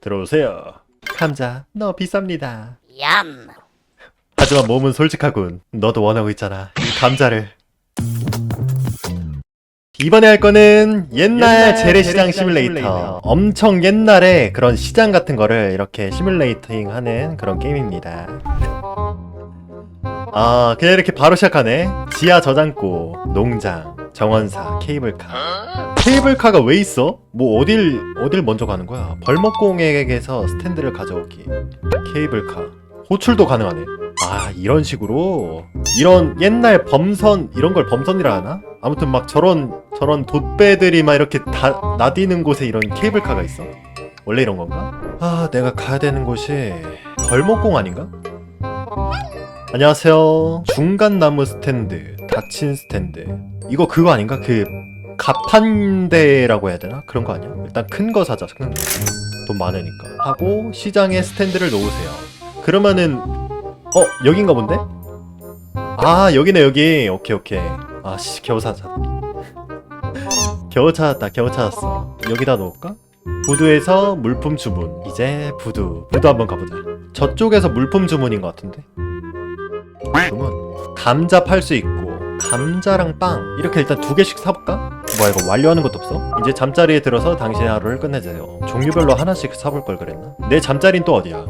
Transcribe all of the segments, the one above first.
들어오세요. 감자, 너 비쌉니다. 얌. 하지만 몸은 솔직하군. 너도 원하고 있잖아. 이 감자를. 이번에 할 거는 옛날, 옛날 재래시장 재래시장 시뮬레이터. 시뮬레이터. 엄청 옛날에 그런 시장 같은 거를 이렇게 시뮬레이팅 하는 그런 게임입니다. 아, 그냥 이렇게 바로 시작하네. 지하 저장고, 농장, 정원사, 케이블카. 케이블카가 왜 있어? 뭐 어딜 어딜 먼저 가는 거야? 벌목공에게서 스탠드를 가져오기. 케이블카. 호출도 가능하네. 아 이런 식으로 이런 옛날 범선 이런 걸 범선이라 하나? 아무튼 막 저런 저런 돛배들이 막 이렇게 다 나디는 곳에 이런 케이블카가 있어. 원래 이런 건가? 아 내가 가야 되는 곳이 벌목공 아닌가? 안녕하세요. 중간 나무 스탠드, 닫힌 스탠드. 이거 그거 아닌가? 그 가판대라고 해야 되나? 그런 거 아니야? 일단 큰 거 사자. 큰 거. 돈 많으니까. 하고 시장에 스탠드를 놓으세요. 그러면은 어 여긴가 본데? 아 여기네 여기. 오케이 오케이. 아씨 겨우 사자. 겨우 찾았다. 겨우 찾았어. 여기다 놓을까? 부두에서 물품 주문. 이제 부두. 부두 한번 가보자. 저쪽에서 물품 주문인 것 같은데. 주문. 감자 팔 수 있고 감자랑 빵 이렇게 일단 두 개씩 사볼까? 뭐야 이거 완료하는 것도 없어? 이제 잠자리에 들어서 당신의 하루를 끝내세요 종류별로 하나씩 사볼 걸 그랬나? 내 잠자리는 또 어디야?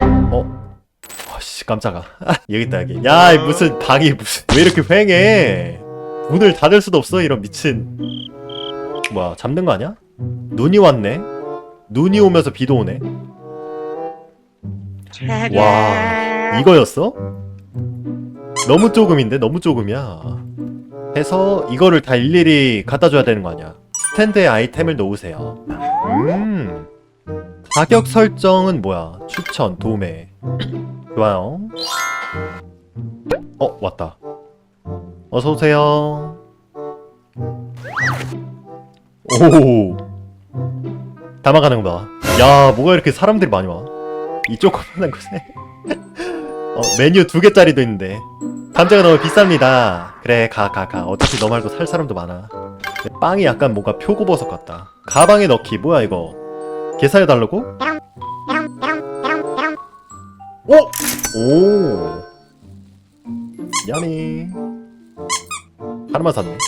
어? 아씨 깜짝아 여기 있다 여기 야이 무슨 방이 무슨 왜 이렇게 휑해 문을 닫을 수도 없어 이런 미친 뭐야 잠든 거 아니야? 눈이 왔네 눈이 오면서 비도 오네 와 이거였어? 너무 조금인데 너무 조금이야 해서 이거를 다 일일이 갖다 줘야 되는 거 아니야? 스탠드에 아이템을 놓으세요. 음. 가격 설정은 뭐야? 추천 도매. 좋아요. 어 왔다. 어서오세요. 오 담아가는 거봐야 뭐가 이렇게 사람들이 많이 와? 이 조그만한 곳에 어, 메뉴 두 개짜리도 있는데 감자가 너무 비쌉니다 그래 가가 가 어차피 너 말고 살 사람도 많아 빵이 약간 뭔가 표고버섯 같다 가방에 넣기 뭐야 이거 계산해 달라고? 오! 오 야미 하나만 샀네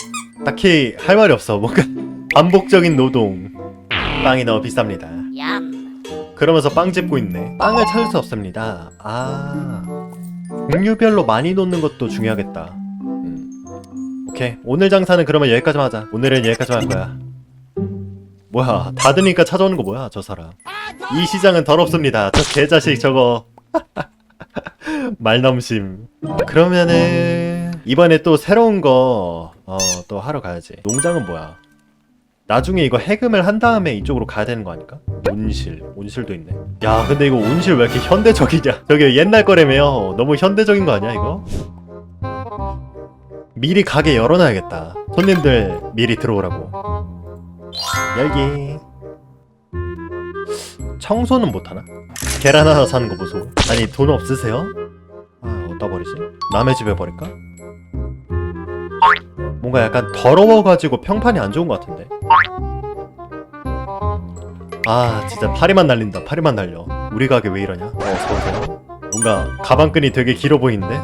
딱히 할 말이 없어 뭔가 반복적인 노동 빵이 너무 비쌉니다 얌. 그러면서 빵 집고 있네. 빵을 찾을 수 없습니다. 아. 종류별로 많이 놓는 것도 중요하겠다. 음. 오케이. 오늘 장사는 그러면 여기까지만 하자. 오늘은 여기까지만 할 거야. 뭐야. 닫으니까 찾아오는 거 뭐야, 저 사람. 이 시장은 더럽습니다. 저 개자식 저거. 말넘심. 그러면은, 이번에 또 새로운 거, 어, 또 하러 가야지. 농장은 뭐야? 나중에 이거 해금을 한 다음에 이쪽으로 가야 되는 거 아닐까? 온실, 온실도 있네. 야, 근데 이거 온실 왜 이렇게 현대적이냐? 저기 옛날 거라며. 너무 현대적인 거 아니야, 이거? 미리 가게 열어놔야겠다. 손님들 미리 들어오라고. 열기. 청소는 못하나? 계란 하나 사는 거 보소. 아니, 돈 없으세요? 아, 어디다 버리지? 남의 집에 버릴까? 뭔가 약간 더러워가지고 평판이 안 좋은 것 같은데. 아 진짜 파리만 날린다. 파리만 날려. 우리 가게 왜 이러냐? 어 어서오세요. 뭔가 가방끈이 되게 길어 보이는데?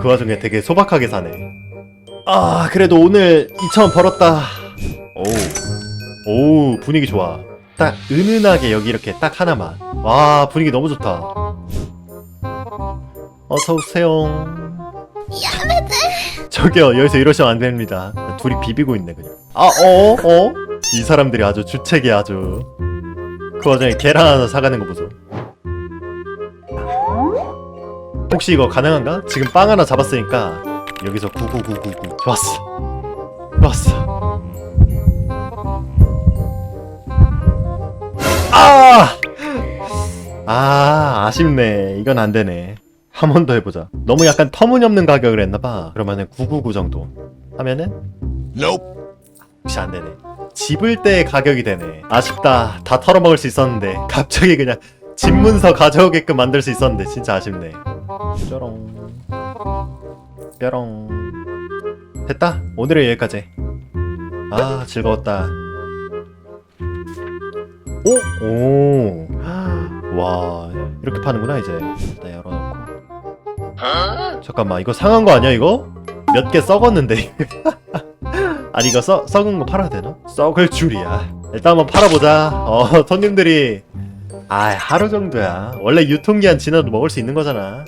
그 와중에 되게 소박하게 사네. 아 그래도 오늘 2천원 벌었다. 오우. 오우 분위기 좋아. 딱 은은하게 여기 이렇게 딱 하나만. 와 분위기 너무 좋다 어서오세요. 저기요 여기서 이러시면 안 됩니다. 둘이 비비고 있네 그냥. 아 어? 어? 이 사람들이 아주 주책이 아주. 그 와중에 계란 하나 사가는 거 보소. 혹시 이거 가능한가? 지금 빵 하나 잡았으니까 여기서 99999 좋았어. 좋았어. 아! 아 아쉽네. 이건 안 되네 한 번 더 해보자. 너무 약간 터무니없는 가격을 했나봐. 그러면은 999 정도 하면은 혹시 안 되네. 집을 때 가격이 되네. 아쉽다. 다 털어먹을 수 있었는데 갑자기 그냥 집 문서 가져오게끔 만들 수 있었는데 진짜 아쉽네. 뾰롱 뾰롱 됐다. 오늘은 여기까지. 아 즐거웠다 오? 오. 와 이렇게 파는구나 이제 잠깐만 이거 상한 거 아니야 이거? 몇 개 썩었는데. 아니 이거 썩, 썩은 거 팔아야 되나? 썩을 줄이야. 일단 한번 팔아보자. 어 손님들이. 아 하루 정도야. 원래 유통기한 지나도 먹을 수 있는 거잖아.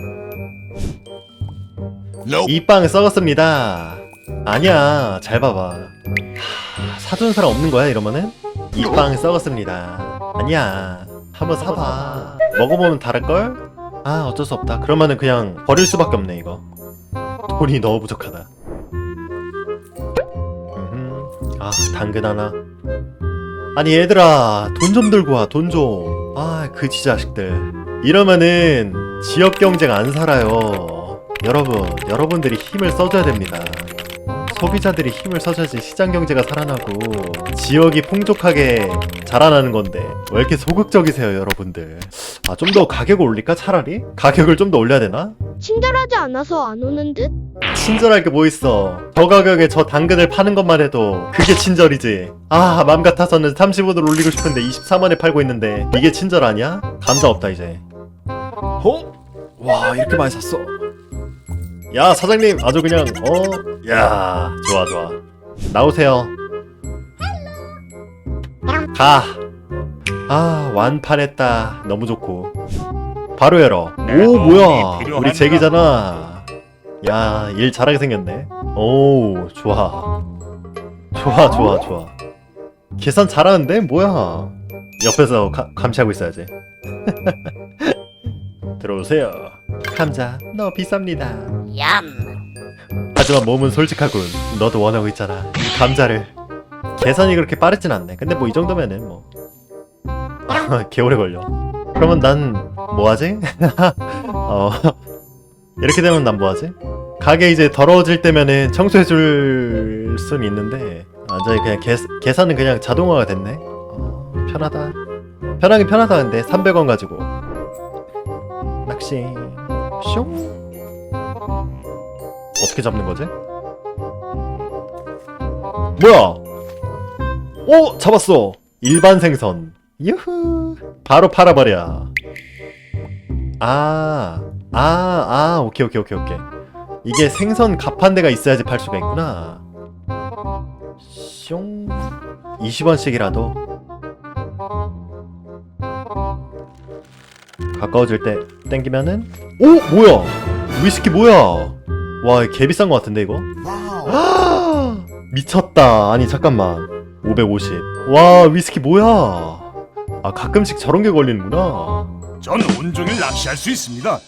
이 빵 썩었습니다. 아니야 잘 봐봐. 하, 사준 사람 없는 거야 이러면은? 이 빵 썩었습니다. 아니야 한번 사봐. 먹어보면 다를걸? 아 어쩔 수 없다. 그러면은 그냥 버릴 수밖에 없네 이거. 돈이 너무 부족하다. 아 당근 하나? 아니 얘들아 돈 좀 들고 와 돈 좀 아 그지 자식들. 이러면은 지역 경쟁 안 살아요. 여러분 여러분들이 힘을 써줘야 됩니다. 소비자들이 힘을 써줘야지 시장 경제가 살아나고 지역이 풍족하게 자라나는 건데 왜 이렇게 소극적이세요 여러분들 아 좀 더 가격을 올릴까 차라리? 가격을 좀 더 올려야 되나? 친절하지 않아서 안 오는 듯? 친절할 게 뭐 있어 저 가격에 저 당근을 파는 것만 해도 그게 친절이지 아 맘 같아서는 35도를 올리고 싶은데 23원에 팔고 있는데 이게 친절 아니야? 감자 없다 이제 어? 와 이렇게 많이 샀어 야 사장님 아주 그냥 어? 야 좋아 좋아 나오세요 가 아 완판했다 너무 좋고 바로 열어 오 뭐야 우리 잭이잖아 야, 일 잘하게 생겼네. 오, 좋아. 좋아, 좋아, 좋아. 계산 잘하는데? 뭐야? 옆에서 가, 감시하고 있어야지. 들어오세요. 감자, 너 비쌉니다. 얌. 하지만 몸은 솔직하군. 너도 원하고 있잖아. 이 감자를. 계산이 그렇게 빠르진 않네. 근데 뭐 이 정도면은 뭐. 개오래 걸려. 그러면 난 뭐하지? 어. 이렇게 되면 난 뭐하지? 가게 이제 더러워질 때면은 청소해줄 순 있는데 완전히 그냥 계, 계산은 그냥 자동화가 됐네 어, 편하다 편하긴 편하다 근데 300원 가지고 낚시 숑 어떻게 잡는 거지? 뭐야 오 잡았어 일반 생선 유후 바로 팔아버려 아, 아, 아, 오케이, 오케이, 오케이, 오케이. 이게 생선 갑한 데가 있어야지 팔 수가 있구나. 숑. 20원씩이라도. 가까워질 때 땡기면은 오, 뭐야? 위스키 뭐야? 와, 개 비싼 거 같은데 이거? 미쳤다. 아니 잠깐만. 550. 와, 위스키 뭐야? 아 가끔씩 저런 게 걸리는구나. 전 온종일 낚시할 수 있습니다.